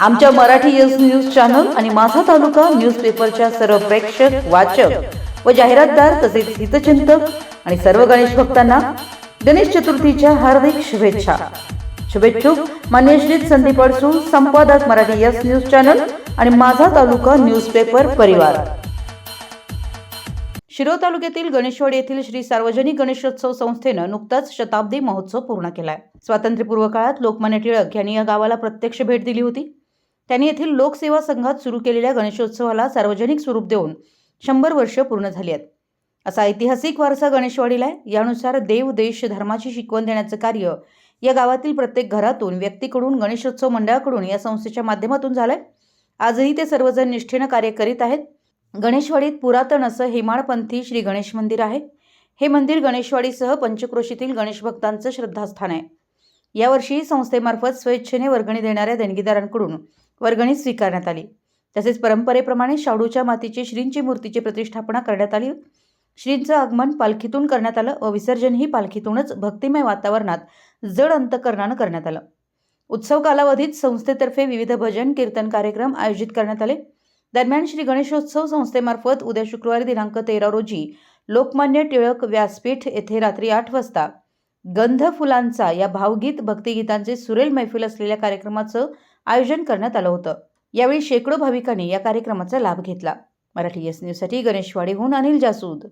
आमच्या Marathi yes news channel आणि माझा तालुका न्यूज पेपरच्या सर्व प्रेक्षक वाचक व जाहिरातदार तसेच हितचिंतक आणि सर्व गणेश भक्तांना गणेश चतुर्थीच्या हार्दिक शुभेच्छा. शुभेच्छुक मान्य श्री संदीप अडसूळ संपादक मराठी यस न्यूज चॅनल आणि माझा तालुका न्यूज पेपर परिवार. शिरोळ तालुक्यातील गणेशवाडी येथील श्री सार्वजनिक गणेशोत्सव संस्थेनं नुकताच शताब्दी महोत्सव पूर्ण केलाय. स्वातंत्र्यपूर्व काळात लोकमान्य टिळक यांनी या गावाला प्रत्यक्ष भेट दिली होती. त्यांनी येथील लोकसेवा संघात सुरू केलेल्या गणेशोत्सवाला सार्वजनिक स्वरूप देऊन शंभर वर्ष पूर्ण झाली आहेत. असा ऐतिहासिक वारसा गणेशवाडीला आहे. यानुसार देव देश धर्माची शिकवण देण्याचं कार्य या गावातील प्रत्येक घरातून व्यक्तीकडून गणेशोत्सव मंडळाकडून या संस्थेच्या माध्यमातून झालंय. आजही ते सर्वजण निष्ठेनं कार्य करीत आहेत. गणेशवाडीत पुरातन असं हेमाळपंथी श्री गणेश मंदिर आहे. हे मंदिर गणेशवाडीसह पंचक्रोशीतील गणेश भक्तांचं श्रद्धास्थान आहे. यावर्षी संस्थेमार्फत स्वेच्छेने वर्गणी देणाऱ्या देणगीदारांकडून वर्गणी स्वीकारण्यात आली. तसेच परंपरेप्रमाणे शाडूच्या मातीची श्रींची मूर्तीची प्रतिष्ठापना करण्यात आली. श्रींचं आगमन पालखीतून करण्यात आलं. व विसर्जनही पालखीतूनच भक्तिमय वातावरणात जड अंतकरणानं करण्यात आलं. उत्सव कालावधीत संस्थेतर्फे विविध भजन कीर्तन कार्यक्रम आयोजित करण्यात आले. दरम्यान श्री गणेशोत्सव संस्थेमार्फत उद्या शुक्रवारी दिनांक तेरा रोजी लोकमान्य टिळक व्यासपीठ येथे रात्री आठ वाजता गंध फुलांचा या भावगीत भक्तिगीतांचे सुरेल मैफिल असलेल्या कार्यक्रमाचं आयोजन करण्यात आलं होतं. यावेळी शेकडो भाविकांनी या कार्यक्रमाचा लाभ घेतला. मराठी एस न्यूजसाठी गणेशवाडीहून अनिल जासूद.